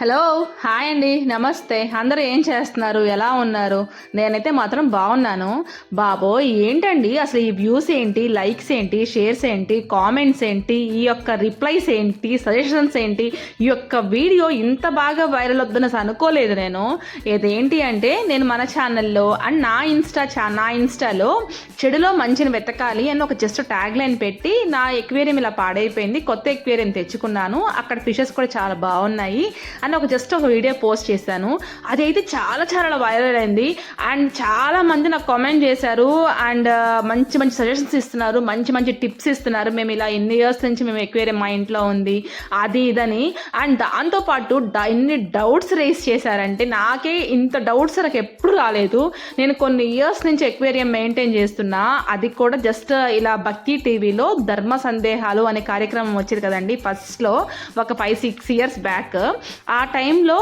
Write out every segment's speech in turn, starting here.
Hello hi అండి నమస్తే. అందరూ ఏం చేస్తున్నారు? ఎలా ఉన్నారు? నేనైతే మాత్రం బాగున్నాను. బాబో ఏంటండి? అసలు ఈ వ్యూస్ ఏంటి? లైక్స్ ఏంటి? షేర్స్ ఏంటి? కామెంట్స్ ఏంటి? ఈ యొక్క రిప్లైస్ ఏంటి? సజెషన్స్ ఏంటి? ఈ యొక్క వీడియో ఇంత బాగా వైరల్ వద్దని అనుకోలేదు నేను. ఇదేంటి అంటే నేను మన ఛానల్లో అండ్ నా ఇన్స్టా ఛా నా ఇన్స్టాలో చెడులో మంచిని వెతకాలి అని ఒక జస్ట్ ట్యాగ్ లైన్ పెట్టి నా ఎక్వేరియం ఇలా పాడైపోయింది. కొత్త ఎక్వేరియం తెచ్చుకున్నాను. అక్కడ ఫిషెస్ కూడా చాలా బాగున్నాయి. అని ఒక జస్ట్ ఒక వీడియో పోస్ట్ చేశాను. అదైతే చాలా చాలా వైరల్ అయింది. అండ్ చాలా మంది నాకు కామెంట్ చేశారు. అండ్ మంచి మంచి సజెషన్స్ ఇస్తున్నారు. మంచి మంచి టిప్స్ ఇస్తున్నారు. మేము ఇలా ఎన్ని ఇయర్స్ నుంచి మేము ఎక్వేరియం మా ఇంట్లో ఉంది. అది ఇదని. అండ్ దాంతోపాటు ఇన్ని ఎన్ని డౌట్స్ రేస్ చేశారంటే నాకే ఇంత డౌట్స్ నాకు ఎప్పుడు రాలేదు. నేను కొన్ని ఇయర్స్ నుంచి ఎక్వేరియం మెయింటైన్ చేస్తున్నా. అది కూడా జస్ట్ ఇలా భక్తి టీవీలో ధర్మ సందేహాలు అనే కార్యక్రమం వచ్చింది కదండి ఫస్ట్లో. ఒక ఫైవ్ సిక్స్ ఇయర్స్ బ్యాక్. ఆ ఆ టైంలో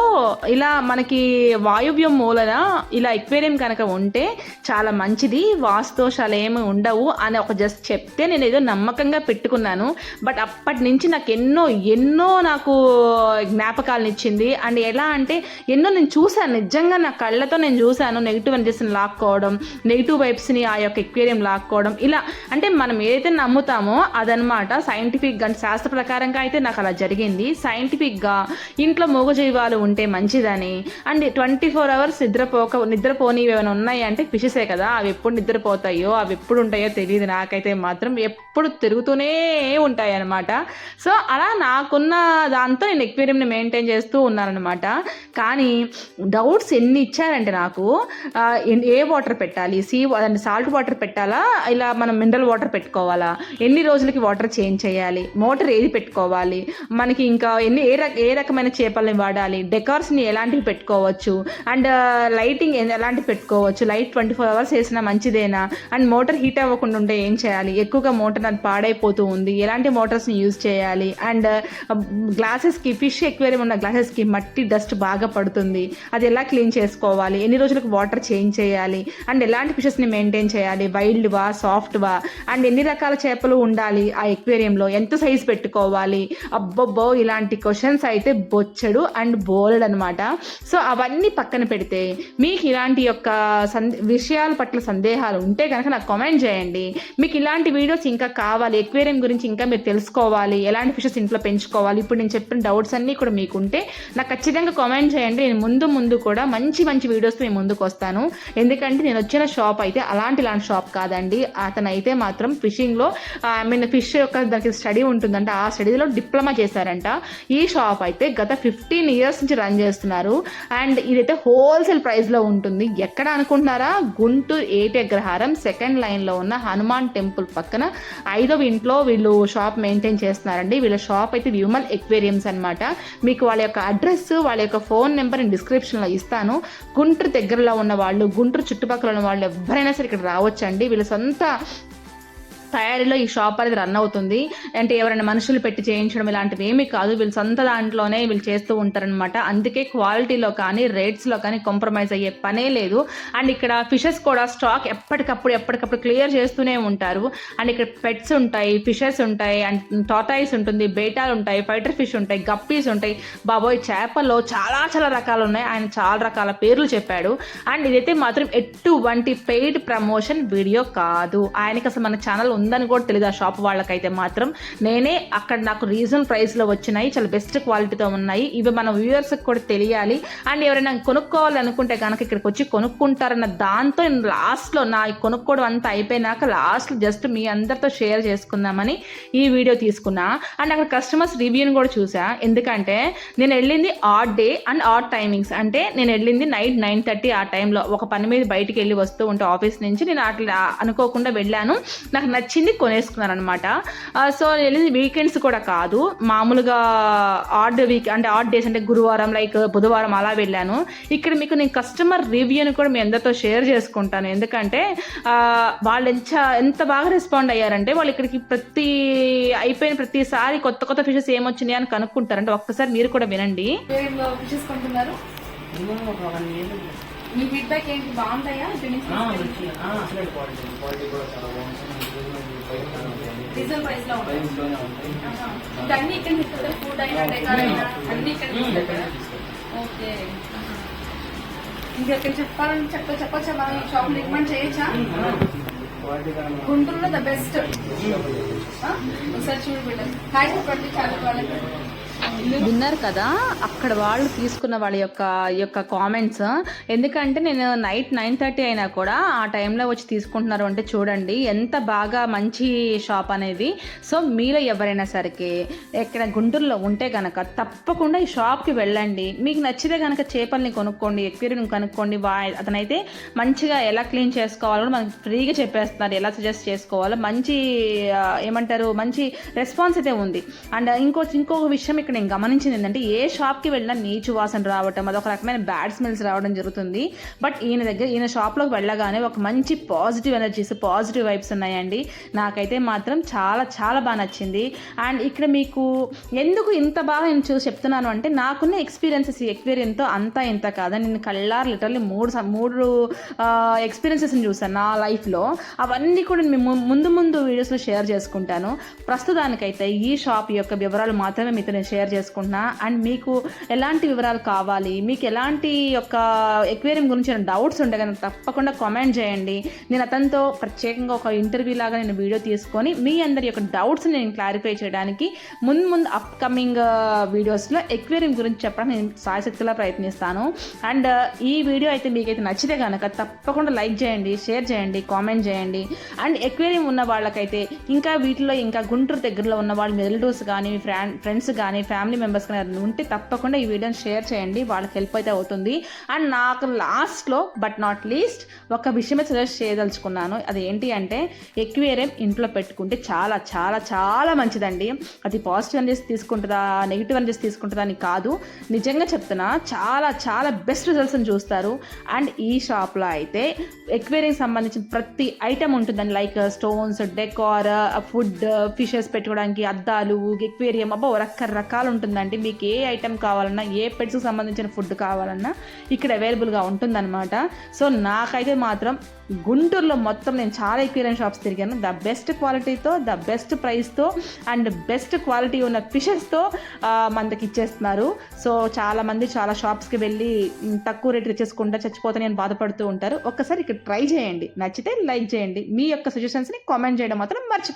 ఇలా మనకి వాయువ్యం మూలన ఇలా ఎక్వేరియం కనుక ఉంటే చాలా మంచిది వాస్తోషాలు ఏమి ఉండవు అని ఒక జస్ట్ చెప్తే నేను ఏదో నమ్మకంగా పెట్టుకున్నాను. బట్ అప్పటి నుంచి నాకు ఎన్నో ఎన్నో నాకు జ్ఞాపకాలను ఇచ్చింది. అండ్ ఎలా అంటే ఎన్నో నేను చూశాను. నిజంగా నా కళ్ళతో నేను చూశాను నెగిటివ్ ఎనర్జీస్ని లాక్కోవడం నెగిటివ్ వైబ్స్ని ఆ యొక్క ఎక్వేరియం లాక్కోవడం. ఇలా అంటే మనం ఏదైతే నమ్ముతామో అదనమాట. సైంటిఫిక్గా శాస్త్ర ప్రకారంగా అయితే నాకు అలా జరిగింది. సైంటిఫిక్గా ఇంట్లో మూగజీవాలు ఉంటే మంచిదని. అండ్ ట్వంటీ ఫోర్ అవర్స్ నిద్రపోక నిద్రపోనివి ఏమైనా ఉన్నాయంటే ఫిషెసే కదా అవి ఎప్పుడు నిద్రపోతాయో అవి ఎప్పుడు ఉంటాయో తెలియదు నాకైతే మాత్రం. ఎప్పుడు తిరుగుతూనే ఉంటాయి అనమాట సో అలా నాకున్న దాంతో నేను ఎక్వేరియంని మెయింటైన్ చేస్తూ ఉన్నానమాట కానీ డౌట్స్ ఎన్ని ఇచ్చారంటే నాకు ఏ వాటర్ పెట్టాలి? సీ అంటే సాల్ట్ వాటర్ పెట్టాలా? ఇలా మనం మినరల్ వాటర్ పెట్టుకోవాలా? ఎన్ని రోజులకి వాటర్ చేంజ్ చేయాలి? మోటార్ ఏది పెట్టుకోవాలి? మనకి ఇంకా ఎన్ని ఏ రక ఏ రకమైన చేపల్ని వాడాలి. డెకార్స్ని ఎలాంటివి పెట్టుకోవచ్చు? అండ్ లైటింగ్ ఎలాంటివి పెట్టుకోవచ్చు? లైట్ ట్వంటీ ఫోర్ అవర్స్ వేసినా మంచిదేనా? అండ్ మోటార్ హీట్ అవ్వకుండా ఉంటే ఏం చేయాలి? ఎక్కువగా మోటార్ అది పాడైపోతూ ఉంది. ఎలాంటి మోటార్స్ని యూజ్ చేయాలి? అండ్ గ్లాసెస్కి ఫిష్ ఎక్వేరియం ఉన్న గ్లాసెస్కి మట్టి డస్ట్ బాగా పడుతుంది. అది ఎలా క్లీన్ చేసుకోవాలి? ఎన్ని రోజులకు వాటర్ చేంజ్ చేయాలి? అండ్ ఎలాంటి ఫిషెస్ని మెయింటైన్ చేయాలి? వైల్డ్వా సాఫ్ట్వా అండ్ ఎన్ని రకాల చేపలు ఉండాలి ఆ ఎక్వేరియంలో ఎంత సైజ్ పెట్టుకోవాలి? అబ్బబ్బో ఇలాంటి క్వశ్చన్స్ అయితే బొచ్చడు అండ్ బోలెడ్ అనమాట సో అవన్నీ పక్కన పెడితే మీకు ఇలాంటి యొక్క సందే విషయాల పట్ల సందేహాలు ఉంటే కనుక నాకు కామెంట్ చేయండి. మీకు ఇలాంటి వీడియోస్ ఇంకా కావాలి ఎక్వేరియం గురించి ఇంకా మీరు తెలుసుకోవాలి ఎలాంటి ఫిషెస్ ఇంట్లో పెంచుకోవాలి ఇప్పుడు నేను చెప్పిన డౌట్స్ అన్నీ కూడా మీకు ఉంటే నాకు ఖచ్చితంగా కామెంట్ చేయండి. నేను ముందు ముందు కూడా మంచి మంచి వీడియోస్ నేను ముందుకు వస్తాను. ఎందుకంటే నేను వచ్చిన షాప్ అయితే అలాంటి ఇలాంటి షాప్ కాదండి. అతను అయితే మాత్రం ఫిషింగ్లో ఐ మీన్ ఫిష్ యొక్క దానికి స్టడీ ఉంటుందంట. ఆ స్టడీలో డిప్లొమా చేశారంట. ఈ షాప్ అయితే గత ఫిఫ్టీన్ ఇయర్స్ నుంచి రన్ చేస్తున్నారు. అండ్ ఇదైతే హోల్సేల్ ప్రైస్లో ఉంటుంది. ఎక్కడ అనుకుంటున్నారా? గుంటూరు ఏటి అగ్రహారం సెకండ్ లైన్లో ఉన్న హనుమాన్ టెంపుల్ పక్కన ఐదవ ఇంట్లో వీళ్ళు షాప్ మెయింటైన్ చేస్తున్నారండి. వీళ్ళ షాప్ అయితే విమల్ ఎక్వేరియమ్స్ అనమాట మీకు వాళ్ళ యొక్క అడ్రస్ వాళ్ళ యొక్క ఫోన్ నెంబర్ నేను డిస్క్రిప్షన్లో ఇస్తాను. గుంటూరు దగ్గరలో ఉన్న వాళ్ళు గుంటూరు చుట్టుపక్కల ఉన్న వాళ్ళు ఎవరైనా సరే ఇక్కడ రావచ్చండి. వీళ్ళ సొంత తయారీలో ఈ షాప్ అనేది రన్ అవుతుంది. అంటే ఎవరైనా మనుషులు పెట్టి చేయించడం ఇలాంటివి ఏమీ కాదు. వీళ్ళు సొంత దాంట్లోనే వీళ్ళు చేస్తూ ఉంటారనమాట అందుకే క్వాలిటీలో కానీ రేట్స్లో కానీ కాంప్రమైజ్ అయ్యే పనే లేదు. అండ్ ఇక్కడ ఫిషెస్ కూడా స్టాక్ ఎప్పటికప్పుడు ఎప్పటికప్పుడు క్లియర్ చేస్తూనే ఉంటారు. అండ్ ఇక్కడ పెట్స్ ఉంటాయి ఫిషెస్ ఉంటాయి అండ్ టోటాయిస్ ఉంటుంది బేటాలు ఉంటాయి ఫైటర్ ఫిష్ ఉంటాయి గప్పీస్ ఉంటాయి. బాబోయ్ చేపల్లో చాలా చాలా రకాలు ఉన్నాయి. ఆయన చాలా రకాల పేర్లు చెప్పాడు. అండ్ ఇదైతే మాత్రం ఎటువంటి పెయిడ్ ప్రమోషన్ వీడియో కాదు. ఆయనకి అసలు మన ఛానల్ ఉందని కూడా తెలియదు ఆ షాప్ వాళ్ళకైతే మాత్రం. నేనే అక్కడ నాకు రీజనల్ ప్రైస్లో వచ్చినాయి చాలా బెస్ట్ క్వాలిటీతో ఉన్నాయి. ఇవి మన వ్యూవర్స్కి కూడా తెలియాలి. అండ్ ఎవరైనా కొనుక్కోవాలనుకుంటే కనుక ఇక్కడికి వచ్చి కొనుక్కుంటారన్న దాంతో నేను లాస్ట్లో నా కొనుక్కోవడం అంతా అయిపోయినాక లాస్ట్లో జస్ట్ మీ అందరితో షేర్ చేసుకుందామని ఈ వీడియో తీసుకున్నా. అండ్ అక్కడ కస్టమర్స్ రివ్యూని కూడా చూసా. ఎందుకంటే నేను వెళ్ళింది odd day and odd timings అంటే నేను వెళ్ళింది నైట్ నైన్ థర్టీ ఆ టైంలో ఒక పని మీద బయటికి వెళ్ళి వస్తూ ఉంటే ఆఫీస్ నుంచి నేను అట్లా అనుకోకుండా వెళ్ళాను. నాకు నచ్చింది కొనేసుకున్నాను అనమాట సో నేను వెళ్ళింది వీకెండ్స్ కూడా కాదు. మామూలుగా ఆడ్ వీక్ అంటే ఆడ్ డేస్ అంటే గురువారం లైక్ బుధవారం అలా వెళ్ళాను. ఇక్కడ మీకు నేను కస్టమర్ రివ్యూని కూడా మీ అందరితో షేర్ చేసుకుంటాను. ఎందుకంటే వాళ్ళు ఎంత ఎంత బాగా రెస్పాండ్ అయ్యారంటే వాళ్ళు ఇక్కడికి ప్రతి అయిపోయిన ప్రతిసారి కొత్త కొత్త ఫిషెస్ ఏమొచ్చినాయి అని కనుక్కుంటారంటే ఒక్కసారి మీరు కూడా వినండి. ఫిషెస్ కొంటున్నారు? మీ ఫీడ్బ్యాక్ ఏంటి? బాగుంటాయా? బాగుంటుంది ప్రైస్లో అన్ని ఇక్కడ ఫుడ్ అయినా డెకార్ అయినా అన్ని ఇక్కడ. ఓకే. ఇంకెక్కడ చెప్పాలని చెప్ప చెప్పచ్చా? మనం షాప్ రికమెండ్ చేయొచ్చా? గుంటూరులో ద బెస్ట్ ఒకసారి చూడు బిడ్డ. హాయ్ చెప్పండి చాలా వాళ్ళకి విన్నారు కదా? అక్కడ వాళ్ళు తీసుకున్న వాళ్ళ యొక్క ఈ యొక్క కామెంట్స్ ఎందుకంటే నేను నైట్ నైన్ థర్టీ అయినా కూడా ఆ టైంలో వచ్చి తీసుకుంటున్నారు అంటే చూడండి ఎంత బాగా మంచి షాప్ అనేది. సో మీలో ఎవరైనా సరికి ఎక్కడ గుంటూరులో ఉంటే కనుక తప్పకుండా ఈ షాప్కి వెళ్ళండి. మీకు నచ్చితే కనుక చేపల్ని కొనుక్కోండి ఎక్వేరియం కనుక్కోండి వా అతనైతే మంచిగా ఎలా క్లీన్ చేసుకోవాలో కూడా మనకి ఫ్రీగా చెప్పేస్తున్నారు. ఎలా సజెస్ట్ చేసుకోవాలో మంచి ఏమంటారు మంచి రెస్పాన్స్ అయితే ఉంది. అండ్ ఇంకో ఇంకొక విషయం ఇక్కడ నేను గమనించింది ఏంటంటే ఏ షాప్కి వెళ్ళినా నీచు వాసన రావటం అదొక రకమైన బ్యాడ్ స్మెల్స్ రావడం జరుగుతుంది. బట్ ఈయన దగ్గర ఈయన షాప్లోకి వెళ్ళగానే ఒక మంచి పాజిటివ్ ఎనర్జీస్ పాజిటివ్ వైబ్స్ ఉన్నాయండి. నాకైతే మాత్రం చాలా చాలా బాగా నచ్చింది. అండ్ ఇక్కడ మీకు ఎందుకు ఇంత బాగా నేను చూసి చెప్తున్నాను అంటే నాకున్న ఎక్స్పీరియన్సెస్ ఈ ఎక్స్పీరియన్స్తో అంతా ఇంత కాదని నేను కళ్ళారు లిటర్లీ మూడు మూడు ఎక్స్పీరియన్సెస్ని చూసాను నా లైఫ్లో అవన్నీ కూడా నేను ముందు ముందు వీడియోస్లో షేర్ చేసుకుంటాను. ప్రస్తుతానికైతే ఈ షాప్ యొక్క వివరాలు మాత్రమే మీతో నేను షేర్ చేసుకుంటున్నా. అండ్ మీకు ఎలాంటి వివరాలు కావాలి? మీకు ఎలాంటి యొక్క ఎక్వేరియం గురించి డౌట్స్ ఉంటే కనుక తప్పకుండా కామెంట్ చేయండి. నేను అతనితో ప్రత్యేకంగా ఒక ఇంటర్వ్యూ లాగా నేను వీడియో తీసుకొని మీ అందరి యొక్క డౌట్స్ నేను క్లారిఫై చేయడానికి ముందు ముందు అప్కమింగ్ వీడియోస్లో ఎక్వేరియం గురించి చెప్పడానికి నేను సాయశక్తిలా ప్రయత్నిస్తాను. అండ్ uh, ఈ వీడియో అయితే మీకైతే నచ్చితే కనుక తప్పకుండా లైక్ చేయండి షేర్ చేయండి కామెంట్ చేయండి. అండ్ ఎక్వేరియం ఉన్న వాళ్ళకైతే ఇంకా వీటిలో ఇంకా గుంటూరు దగ్గరలో ఉన్న వాళ్ళు రిలేటివ్స్ కానీ ఫ్రెండ్స్ కానీ ఫ్యామిలీ మెంబర్స్ కానీ ఉంటే తప్పకుండా ఈ వీడియోని షేర్ చేయండి. వాళ్ళకి హెల్ప్ అయితే అవుతుంది. అండ్ నాకు లాస్ట్లో బట్ నాట్ లీస్ట్ ఒక విషయమే సజెస్ట్ చేయదలుచుకున్నాను. అది ఏంటి అంటే ఎక్వేరియం ఇంట్లో పెట్టుకుంటే చాలా చాలా చాలా మంచిదండి. అది పాజిటివ్ అని తీసుకుంటుందా నెగిటివ్ అని తీసుకుంటుందా అని కాదు. నిజంగా చెప్తున్నా చాలా చాలా బెస్ట్ రిజల్ట్స్ని చూస్తారు. అండ్ ఈ షాప్లో అయితే ఎక్వేరియం సంబంధించిన ప్రతి ఐటెం ఉంటుందండి. Like stones decor food fishes పెట్టుకోవడానికి అద్దాలు ఎక్వేరియం అబ్బో రకరకాల రకాలు ఉంటుందండి మీకు ఏ ఐటెం కావాలన్నా ఏ పెట్స్కి సంబంధించిన ఫుడ్ కావాలన్నా ఇక్కడ అవైలబుల్గా ఉంటుందన్నమాట. సో నాకైతే మాత్రం గుంటూరులో మొత్తం నేను చాలా ఎక్వేరియం షాప్స్ తిరిగాను. ద బెస్ట్ క్వాలిటీతో ద బెస్ట్ ప్రైస్తో అండ్ బెస్ట్ క్వాలిటీ ఉన్న ఫిషెస్తో మనకి ఇచ్చేస్తున్నారు. సో చాలామంది చాలా షాప్స్కి వెళ్ళి తక్కువ రేట్ ఇచ్చేసుకుంటా చచ్చిపోతే నేను బాధపడుతూ ఉంటారు. ఒక్కసారి ఇక్కడ ట్రై చేయండి. నచ్చితే లైక్ చేయండి. మీ యొక్క సజెషన్స్ని కామెంట్ చేయడం మాత్రం మర్చిపోకండి